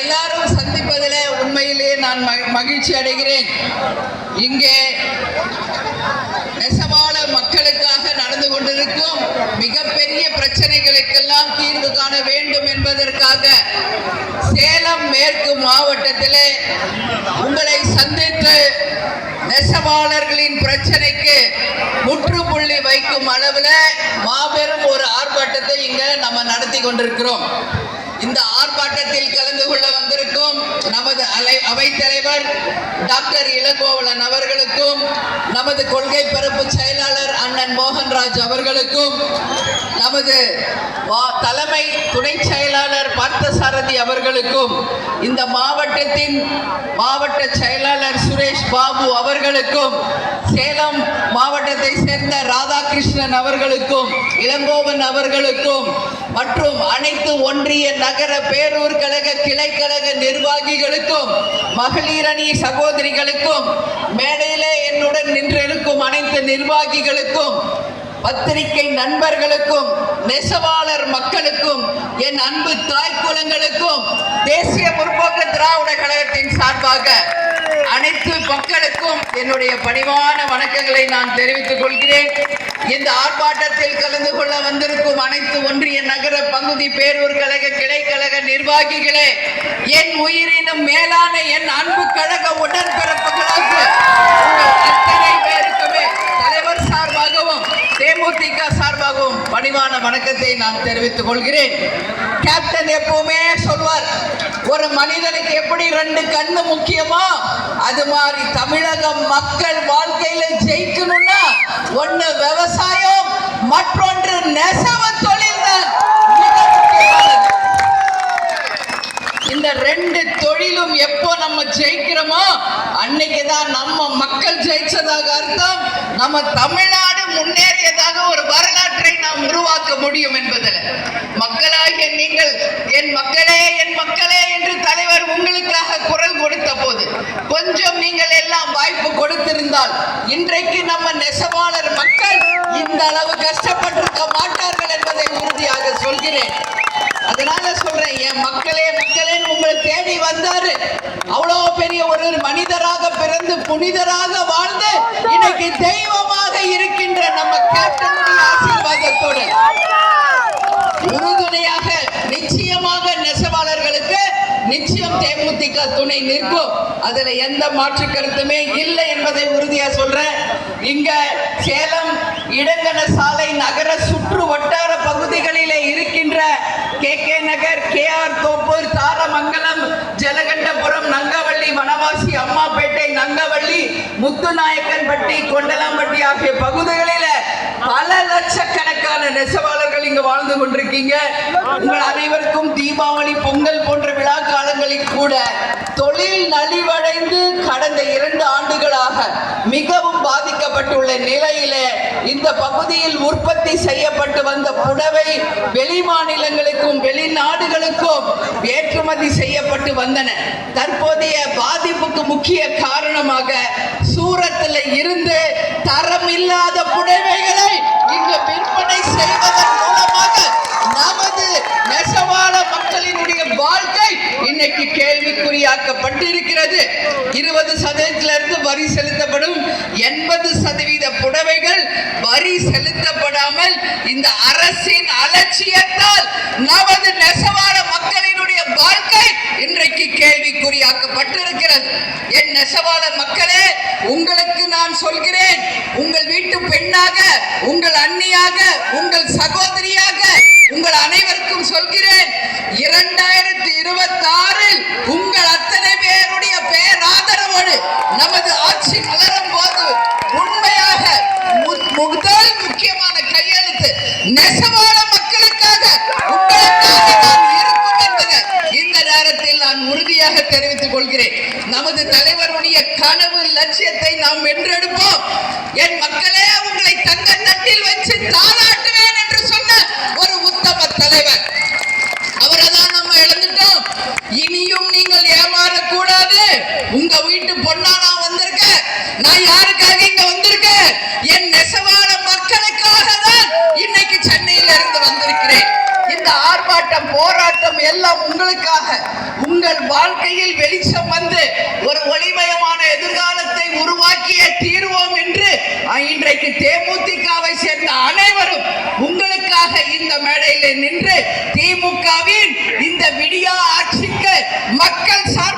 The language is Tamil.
எல்லாரும் சந்திப்பதில் உண்மையிலேயே நான் மகிழ்ச்சி அடைகிறேன். இங்கே நெசவாள மக்களுக்காக நடந்து கொண்டிருக்கும் மிகப்பெரிய பிரச்சனைகளுக்கெல்லாம் தீர்வு காண வேண்டும் என்பதற்காக சேலம் மேற்கு மாவட்டத்திலே உங்களை சந்தித்து நெசவாளர்களின் பிரச்சனைக்கு முற்றுப்புள்ளி வைக்கும் அளவில் மாபெரும் ஒரு ஆர்ப்பாட்டத்தை இங்க நம்ம நடத்தி கொண்டிருக்கிறோம். இந்த ஆர்ப்பாட்டத்தில் கலந்து கொள்ள வந்திருக்கும் நமது அலை அவைத்தலைவர் டாக்டர் இளங்கோவலன் அவர்களுக்கும் நமது கொள்கை பரப்பு செயலாளர் அண்ணன் மோகன்ராஜ் அவர்களுக்கும் நமது வா- தலைமை துணை செயலாளர் பார்த்தசாரதி அவர்களுக்கும் இந்த மாவட்டத்தின் மாவட்ட செயலாளர் சுரேஷ் பாபு அவர்களுக்கும் சேலம் மாவட்டத்தை சேர்ந்த ராதாகிருஷ்ணன் அவர்களுக்கும் இளங்கோவன் அவர்களுக்கும் மற்றும் அனைத்து ஒன்றிய நகர பேரூர் கழக கிளைக்கழக நிர்வாகிகளுக்கும் மகளிர் அணி சகோதரிகளுக்கும் மேடையிலே என்னுடன் நின்றிருக்கும் அனைத்து நிர்வாகிகளுக்கும் பத்திரிகை நண்பர்களுக்கும் நெசவாளர் மக்களுக்கும் என் அன்பு தாய் குலங்களுக்கும் தேசிய முற்போக்கு திராவிட கழகத்தின் சார்பாக அனைத்து மக்களுக்கும் என்னுடைய பணிவான வணக்கங்களை நான் தெரிவித்துக் கொள்கிறேன். இந்த ஆர்ப்பாட்டத்தில் கலந்து கொள்ள வந்திருக்கும் அனைத்து ஒன்றிய நகர பகுதி பேரூர் கழக கிளைக்கழக நிர்வாகிகளே என் உயிரினும் மேலான என் அன்பு கழக உடன்பிறப்புகளாக உங்கள் அத்தனை பேருக்குமே தலைவர் சார்பாகவும் தேமுதிக சார்பாகவும் பணிவான வணக்கத்தை நான் தெரிவித்துக் கொள்கிறேன். கேப்டன் எப்பவுமே சொல்வார் ஒரு மனிதனுக்கு எப்படி ரெண்டு கண்ணு முக்கியமோ அது மாதிரி தமிழக மக்கள் வாழ்க்கையில ஜெயிக்கணும்னா ஒண்ணு விவசாயம் மற்றொன்று நெசவ தொழில் தான். இந்த ரெண்டு தொழிலும் எப்போ நம்ம ஜெயிக்கிறோமோ அன்னைக்கு தான் நம்ம மக்கள் ஜெயிச்சதாக அர்த்தம். நம்ம தமிழ்நாடு முன்னேறியதாக ஒரு வர முடியும் என்பதில். மக்களாகிய நீங்கள் என் மக்களே என் மக்களே என்று தலைவர் உங்களுக்காக குரல் கொடுத்த போது கொஞ்சம் நீங்கள் எல்லாம் வாய்ப்பு கொடுத்திருந்தால் இன்றைக்கு நம்ம நெசவாளர் மக்கள் இந்த அளவு கஷ்டப்பட்டிருக்க மாட்டார்கள் என்பதை உறுதியாக சொல்கிறேன். அதனால சொல்றேன் என் மக்களே மக்களே உங்களை தேடி வந்தாரு. அவ்வளவு பெரிய ஒரு மனிதராக பிறந்து புனிதராக வாழ்ந்து இன்னைக்கு தெய்வமாக தேமுதிக துணை நிற்கும் அதுல எந்த மாற்று கருத்துமே இல்லை என்பதை உறுதியா சொல்றேன் இங்க சேலம் இடங்கன சாலை நகர சுற்று வட்டார பகுதிகளிலே இருக்கின்ற K K Nagar K R Thoppur Tharamangalam Jalakandapuram Nangavalli Vanavasi Ammapettai Nangavalli Muthunaickenpatti Kondalampatti ஆகிய பகுதிகளில பல லட்சக்கணக்கான நெசவாளர் இங்கு வாழ்ந்து கொண்டிருக்கீங்க. உங்கள் அனைவருக்கும் தீபாவளி பொங்கல் போன்ற விழா காலங்களில் கூட தொழில் நலிவடைந்து கடந்த இரண்டு ஆண்டுகளாக மிகவும் பாதிக்கப்பட்டுள்ள நிலையிலே இந்த பகுதியில் உற்பத்தி செய்யப்பட்டு வந்த புடவை வெளி மாநிலங்களுக்கும் வெளிநாடுகளுக்கும் ஏற்றுமதி செய்யப்பட்டு வந்தன. தற்போதைய பாதிப்புக்கு முக்கிய காரணமாக சூரத்தில் இருந்து தரம் இல்லாத புடவைகளை இங்கு விற்பனை செய்வதன் மூலமாக நமது நெசவாள மக்களினுடைய வாழ்க்கை இன்னைக்கு கேள்விக்குறியாக்கப்பட்டிருக்கிறது இருபது சதவீதத்திலிருந்து வரி செலுத்தப்படும் எண்பது சதவீத புடவைகள் வரி செலுத்தப்படாமல் இந்த அரசின் அலட்சியத்தால் நமது நெசவாள மக்களினுடைய வாழ்க்கை இன்றைக்கு கேள்விக்குறியாக்கப்பட்டிருக்கிறது. என் நெசவாள மக்களே உங்களுக்கு நான் சொல்கிறேன் உங்கள் வீட்டு பெண்ணாக உங்கள் அண்ணியாக உங்கள் சகோதரியாக உங்கள் அனைவருக்கும் சொல்கிறேன் இரண்டாயிரத்தி இருபத்தி ஆறில் உங்கள் பேராதரவோடு நமது ஆட்சி மலரும் போது உண்மையாக முதல் முக்கியமான கையெழுத்து நெசவான மக்களுக்காக உங்களுக்காக நான் இருக்கும் என்பதை இந்த நேரத்தில் நான் உறுதியாக தெரிவித்துக் கொள்கிறேன். நமது தலைவருடைய கனவு லட்சியத்தை நாம் வென்றெடுப்போம். என் மக்களே உங்களை தங்க தட்டில் வச்சு தாராட்டுவேன் என்று சொன்ன ஒரு உத்தம தலைவர் அவரை தான் நம்ம இழந்துட்டோம் இனியும் நீங்கள் ஏமாறக்கூடாது உங்க வீட்டு பொண்ணா நான் வந்திருக்கேன். நான் யாருக்காக இங்க வந்திருக்கேன்? என் நெசவான மக்களுக்காக தான் இன்னைக்கு சென்னையில இருந்து வந்திருக்கிறேன். இந்த ஆர்ப்பாட்டம் போராட்டம் எல்லாம் உங்களுக்காக. உங்கள் வாழ்க்கையில் வெளிச்சம் வந்து ஒரு ஒளிமயமான எதிர்காலத்தை உருவாக்கிய தீர்வோம் என்று இன்றைக்கு தேமுதிகவை சேர்ந்த அனைவரும் உங்களுக்காக இந்த மேடையில் நின்று திமுகவின் இந்த விடியா ஆட்சிக்கு மக்கள் சார்